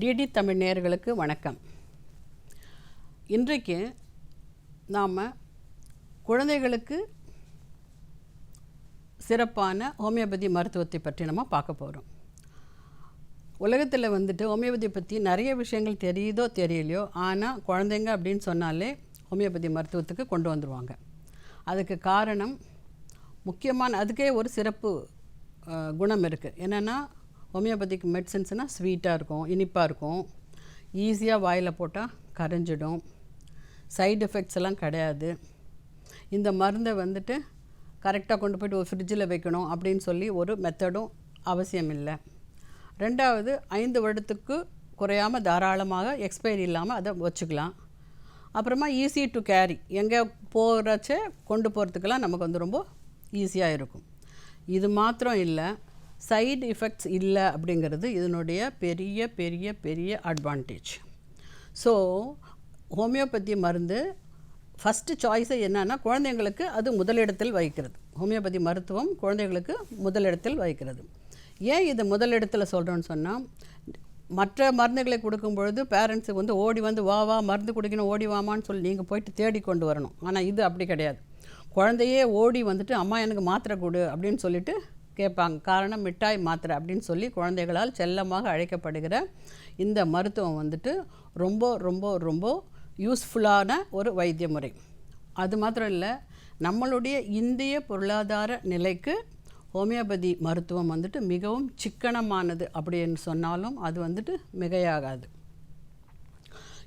DD Tamil நேயர்களுக்கு வணக்கம். இன்றைக்கு நாம் குழந்தைகளுக்கு சிறப்பான ஹோமியோபதி மருத்துவத்தை பற்றி நம்ம பார்க்க போகிறோம் உலகத்தில் வந்துட்டு ஹோமியோபதி பற்றி நிறைய விஷயங்கள் தெரியுதோ தெரியலையோ ஆனால் குழந்தைங்க அப்படின்னு சொன்னாலே ஹோமியோபதி மருத்துவத்துக்கு கொண்டு வந்துடுவாங்க அதுக்கு காரணம் முக்கியமான அதுக்கே ஒரு சிறப்பு குணம் இருக்குது என்னென்னா ஹோமியோபதிக் மெடிசன்ஸ்னால் ஸ்வீட்டாக இருக்கும் இனிப்பாக இருக்கும். ஈஸியாக வாயில் போட்டால் கரைஞ்சிடும். சைடு எஃபெக்ட்ஸ் எல்லாம் கிடையாது. இந்த மருந்தை வந்துட்டு கரெக்டாக கொண்டு போயிட்டு ஒரு ஃப்ரிட்ஜில் வைக்கணும் அப்படின்னு சொல்லி ஒரு மெத்தடும் அவசியம் இல்லை ரெண்டாவது ஐந்து வருடத்துக்கு குறையாமல் தாராளமாக எக்ஸ்பைரி இல்லாமல் அதை வச்சுக்கலாம். அப்புறமா ஈஸி டு கேரி. எங்கே போகிறச்சே கொண்டு போகிறதுக்கெல்லாம் நமக்கு வந்து ரொம்ப ஈஸியாக இருக்கும். இது மாத்திரம் இல்லை சைடு எஃபெக்ட்ஸ் இல்லை அப்படிங்கிறது இதனுடைய பெரிய பெரிய பெரிய அட்வான்டேஜ் ஸோ ஹோமியோபதி மருந்து ஃபஸ்ட்டு சாய்ஸை என்னென்னா குழந்தைங்களுக்கு அது முதலிடத்தில் வைக்கிறது ஹோமியோபதி மருத்துவம் குழந்தைங்களுக்கு முதலிடத்தில் வைக்கிறது ஏன் இது முதலிடத்தில் சொல்கிறோன்னு சொன்னால் மற்ற மருந்துகளை கொடுக்கும் பொழுது பேரண்ட்ஸுக்கு வந்து ஓடி வந்து வா வா மருந்து குடிக்கணும் ஓடி வாமான்னு சொல்லி நீங்கள் போயிட்டு தேடி கொண்டு வரணும். ஆனால் இது அப்படி கிடையாது. குழந்தையே ஓடி வந்துட்டு அம்மா எனக்கு மாத்திரை கொடு அப்படின்னு சொல்லிட்டு கேட்பாங்க. காரணம் மிட்டாய் மாத்திரை அப்படின்னு சொல்லி குழந்தைகளால் செல்லமாக அழைக்கப்படுகிற இந்த மருத்துவம் வந்துட்டு ரொம்ப ரொம்ப ரொம்ப யூஸ்ஃபுல்லான ஒரு வைத்திய முறை. அது மாத்திரம் இல்லை நம்மளுடைய இந்திய பொருளாதார நிலைக்கு ஹோமியோபதி மருத்துவம் வந்துட்டு மிகவும் சிக்கனமானது அப்படின்னு சொன்னாலும் அது வந்துட்டு மிகையாகாது.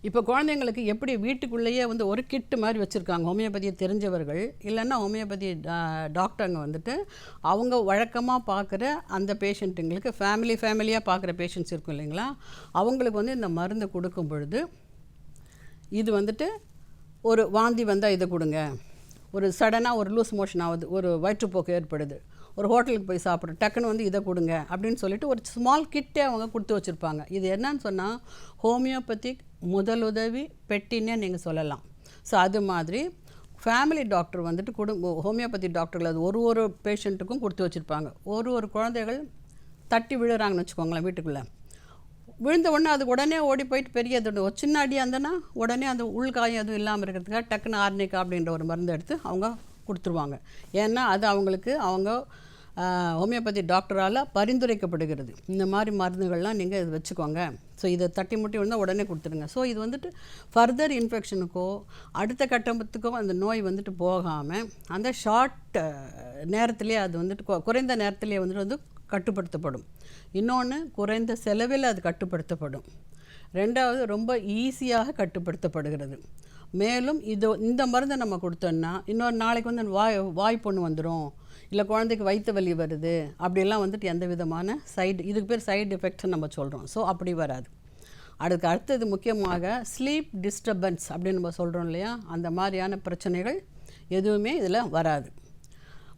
இப்போ குழந்தைங்களுக்கு எப்படி வீட்டுக்குள்ளேயே வந்து ஒரு கிட்டு மாதிரி வச்சுருக்காங்க? ஹோமியோபதியை தெரிஞ்சவர்கள் இல்லைன்னா ஹோமியோபதி டா- டாக்டருங்க வந்துட்டு அவங்க வழக்கமாக பார்க்குற அந்த பேஷண்ட்டுங்களுக்கு ஃபேமிலி ஃபேமிலியாக பார்க்குற பேஷண்ட்ஸ் இருக்கும் இல்லைங்களா? அவங்களுக்கு வந்து இந்த மருந்து கொடுக்கும் பொழுது இது வந்துட்டு ஒரு வாந்தி வந்தால் இதை கொடுங்க. ஒரு சடனாக ஒரு லூஸ் மோஷன் ஆகுது ஒரு வயிற்றுப்போக்கு ஏற்படுது. ஒரு ஹோட்டலுக்கு போய் சாப்பிட்றோம் டக்குன்னு வந்து இதை கொடுங்க அப்படின்னு சொல்லிட்டு ஒரு ஸ்மால் கிட்டே அவங்க கொடுத்து வச்சுருப்பாங்க. இது என்னன்னு சொன்னால் ஹோமியோபதிக் முதலுதவி பெட்டின்னே நீங்கள் சொல்லலாம். ஸோ அது மாதிரி ஃபேமிலி டாக்டர் வந்துட்டு குடும்ப ஹோமியோபதி டாக்டர்கள் அது ஒரு ஒரு பேஷண்ட்டுக்கும் கொடுத்து வச்சுருப்பாங்க. ஒரு ஒரு குழந்தைகள் தட்டி விழுறாங்கன்னு வச்சுக்கோங்களேன் வீட்டுக்குள்ளே. விழுந்த உடனே அது உடனே ஓடி போயிட்டு பெரிய அது ஒரு சின்ன அடியாக இருந்தேன்னா உடனே அந்த உள்காயம் எதுவும் இல்லாமல் இருக்கிறதுக்காக டக்குன்னு ஆர்னிக்கா அப்படின்ற ஒரு மருந்து எடுத்து அவங்க கொடுத்துருவாங்க. ஏன்னா அது அவங்களுக்கு அவங்க ஹோமியோபதி டாக்டரால் பரிந்துரைக்கப்படுகிறது. இந்த மாதிரி மருந்துகள்லாம் நீங்கள் இது வச்சுக்கோங்க. ஸோ இதை தட்டி முட்டி விழுந்தால் உடனே கொடுத்துருங்க. ஸோ இது வந்துட்டு ஃபர்தர் இன்ஃபெக்ஷனுக்கோ அடுத்த கட்டத்துக்கோ அந்த நோய் வந்துட்டு போகாமல் அந்த ஷார்ட் நேரத்திலே அது வந்துட்டு குறைந்த நேரத்துலேயே வந்துட்டு வந்து கட்டுப்படுத்தப்படும். இன்னொன்று குறைந்த செலவில் அது கட்டுப்படுத்தப்படும். ரெண்டாவது ரொம்ப ஈஸியாக கட்டுப்படுத்தப்படுகிறது. மேலும் இது இந்த மருந்தை நம்ம கொடுத்தோன்னா இன்னொரு நாளைக்கு வந்து வாய் வாய் பொண்ணு வந்துடும் இல்லை குழந்தைக்கு வயிற்று வலி வருது. அப்படிலாம் வந்துட்டு எந்த விதமான சைடு இதுக்கு பேர் சைடு எஃபெக்ட்னு நம்ம சொல்கிறோம் ஸோ அப்படி வராது. அதுக்கு அடுத்தது முக்கியமாக ஸ்லீப் டிஸ்டர்பன்ஸ் அப்படின்னு நம்ம சொல்கிறோம் இல்லையா? அந்த மாதிரியான பிரச்சனைகள் எதுவுமே இதில் வராது.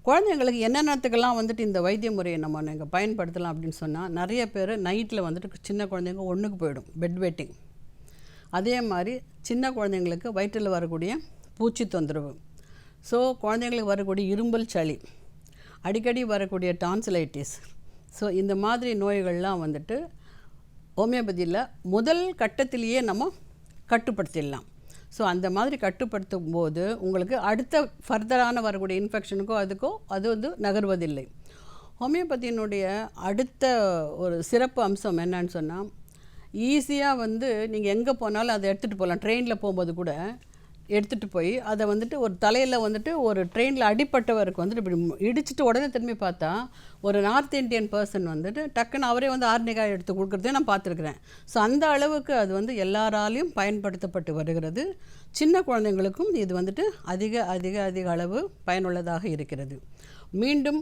குழந்தைங்களுக்கு என்னென்னத்துக்கெல்லாம் வந்துட்டு இந்த வைத்திய முறையை நம்ம நீங்கள் பயன்படுத்தலாம் அப்படின்னு சொன்னால் நிறைய பேர் நைட்டில் வந்துட்டு சின்ன குழந்தைங்க ஒன்றுக்கு போயிடும். பெட் வெட்டிங் அதே மாதிரி சின்ன குழந்தைங்களுக்கு வயிற்றில் வரக்கூடிய பூச்சி தொந்தரவு. ஸோ குழந்தைங்களுக்கு வரக்கூடிய இரும்பல் சளி அடிக்கடி வரக்கூடிய டான்சிலைட்டிஸ். ஸோ இந்த மாதிரி நோய்கள்லாம் வந்துட்டு ஹோமியோபதியில் முதல் கட்டத்திலேயே நம்ம கட்டுப்படுத்திடலாம். ஸோ அந்த மாதிரி கட்டுப்படுத்தும் போது உங்களுக்கு அடுத்த ஃபர்தரான வரக்கூடிய இன்ஃபெக்ஷனுக்கோ அதுக்கோ அது வந்து நகர்வதில்லை. ஹோமியோபதியினுடைய அடுத்த ஒரு சிறப்பு அம்சம் என்னன்னு சொன்னால் ஈஸியாக வந்து நீங்கள் எங்கே போனாலும் அதை எடுத்துகிட்டு போகலாம் ட்ரெயினில் போகும்போது கூட எடுத்துகிட்டு போய் அதை வந்துட்டு ஒரு தலையில் வந்துட்டு ஒரு ட்ரெயினில் அடிப்பட்டவருக்கு வந்துட்டு இப்படி இடிச்சிட்டு உடனே திரும்பி பார்த்தா ஒரு நார்த் இந்தியன் பர்சன் வந்துட்டு டக்குன்னு அவரே வந்து ஆர்னிகாய் எடுத்து கொடுக்குறதே நான் பார்த்துருக்குறேன். ஸோ அந்த அளவுக்கு அது வந்து எல்லாராலையும் பயன்படுத்தப்பட்டு வருகிறது. சின்ன குழந்தைங்களுக்கும் இது வந்துட்டு அதிக அதிக அதிக அளவு பயனுள்ளதாக இருக்கிறது. மீண்டும்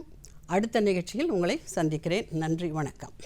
அடுத்த நிகழ்ச்சியில் உங்களை சந்திக்கிறேன். நன்றி வணக்கம்.